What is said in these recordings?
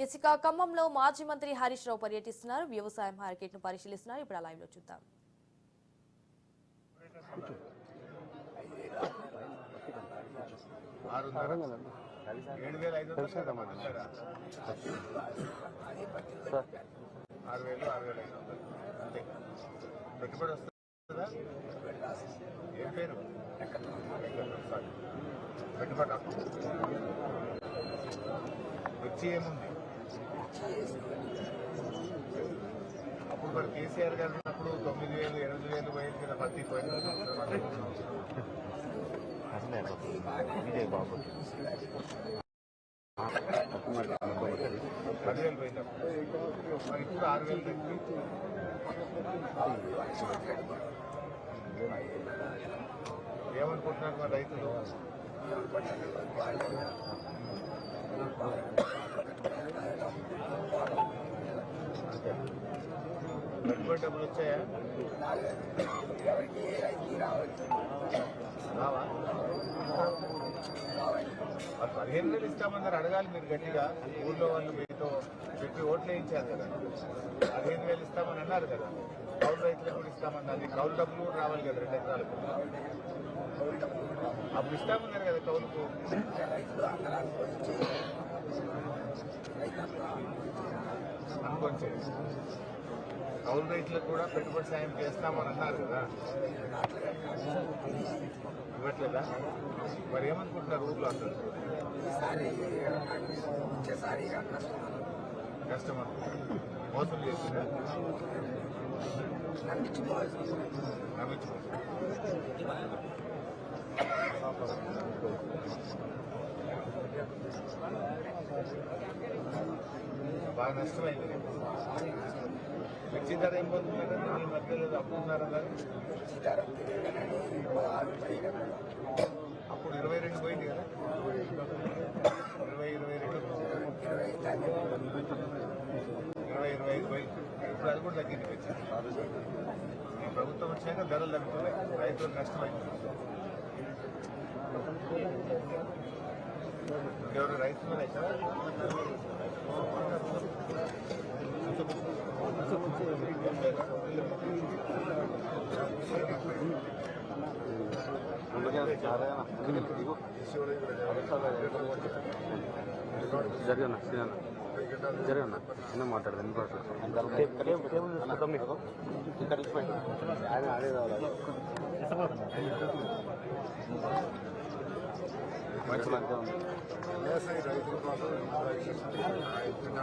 ఇసుక ఖమ్మంలో మాజీ మంత్రి హరీష్ రావు పర్యటిస్తున్నారు వ్యవసాయ మార్కెట్ను పరిశీలిస్తున్నారు ఇప్పుడు లైవ్లో చూద్దాం ఏడు వేల ఐదు ఆరు వేలు ఆరు వేల ఐదు వందలు అంతే పెట్టుబడి వస్తుందా ఏం పేరు పెట్టుబడి మిర్చి ఏముంది అప్పుడు మరి కేసీఆర్ గారు ఉన్నప్పుడు తొమ్మిది వేలు ఎనిమిది వేలు పోయింది కదా పత్తి పోయింది పదివేలు పోయింది మరి ఇప్పుడు ఆరు వేలు ఏమనుకుంటున్నారు మరి రైతులు పెట్టుబడి డబ్బులు వచ్చాయా? రావా? పదిహేను వేలు ఇస్తామన్నారు అడగాలి మీరు గట్టిగా. ఊళ్ళో వాళ్ళు మీతో చెప్పి ఓట్లు వేయించారు కదా. పదిహేను వేలు ఇస్తామని అన్నారు కదా. కౌలు రైతులకు కూడా ఇస్తామన్నది కౌలు డబ్బులు కూడా రావాలి కదా రెండు ఎకరాలకు. అప్పుడు ఇస్తామన్నారు కదా కౌలుకు. అనుకోండి. కౌలు రైతులకు కూడా పెట్టుబడి సాయం చేస్తామని అన్నారు కదా. ఇవ్వట్లేదా? మరి ఏమనుకుంటున్నారు ఊర్లో అసలు కష్టం. మోసం చేసిందా? బాగా నష్టమైంది. మిర్చి ధర ఏం పోతుంది ఈ మధ్యలో అమ్ముతున్నారు అప్పుడు ఇరవై రెండు పోయింది కదా? ఇరవై ఇరవై రెండు. ఇరవై ఇరవై ఐదు పోయింది. ఇప్పుడు అది కూడా తగ్గింది మిర్చి ఈ ప్రభుత్వం వచ్చాక ధరలు తగ్గుతున్నాయి. రైతులకు నష్టమైంది. రైతులు జరిగన్నా సీనన్న జరిగన్న చిన్న మాట్లాడదు ఆయన ఆడే రావాలి. మనుషులు అంతే ఉంది వ్యవసాయ రైతుల కోసం ఇచ్చిన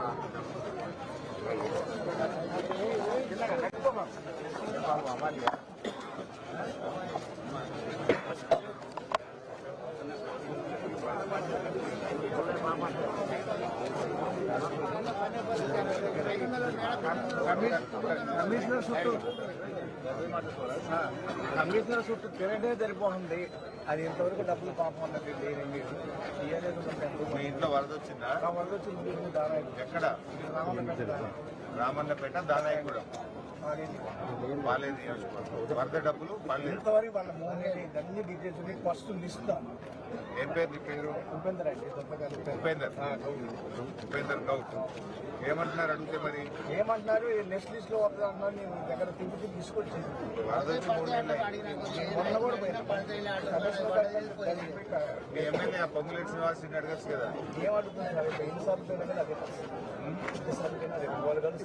కమిషనర్ చుట్టూ కమిషనర్ చుట్టూ తిరగడే సరిపోతుంది అది ఇంతవరకు డబ్బులు పాపం అన్నది లేదండి మీ ఇంట్లో వరద వచ్చిందా వరద వచ్చింది మీకు ఎక్కడ రామన్నపేట రామన్నపేట దానాయగూడెం నియోజకవర్గం. వరద డబ్బులు ఏం పేరు నీ పేరు? ఉపేందర్ గౌత్ ఏమంటున్నారు అడిగితే మరి? ఏమంటున్నారు? నెక్స్ట్ లిస్ట్లో నేను దగ్గర తిప్పి తీసుకొచ్చి. మీ ఎమ్మెల్యే ఆ పొంగులేటి శ్రీనివాస్ అడగచ్చు కదా.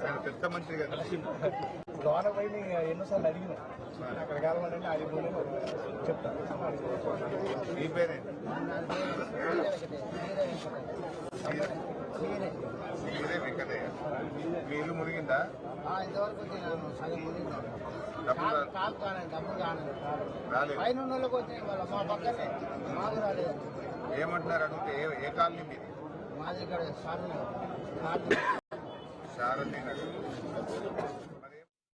ఆయన పెద్ద మంత్రి కదా లోన పోయి ఎన్నోసార్లు అడిగిన అక్కడ కావాలంటే అది చెప్తాను మీ పేరేంటి మీరే వెంకటయ్య మీ ఇల్లు మునిగిందా? ఇంతవరకు. డబ్బులు కాలు కాలేదు డబ్బులు రాలేదు. పైన వాళ్ళకి వచ్చినాయి వాళ్ళ మా పక్కనే మాకు రాలేదు. ఏమంటున్నారు అడిగితే ఏ ఏ కాలనీ మీది? మాది ఇక్కడ సార్ శారదీ నగర్.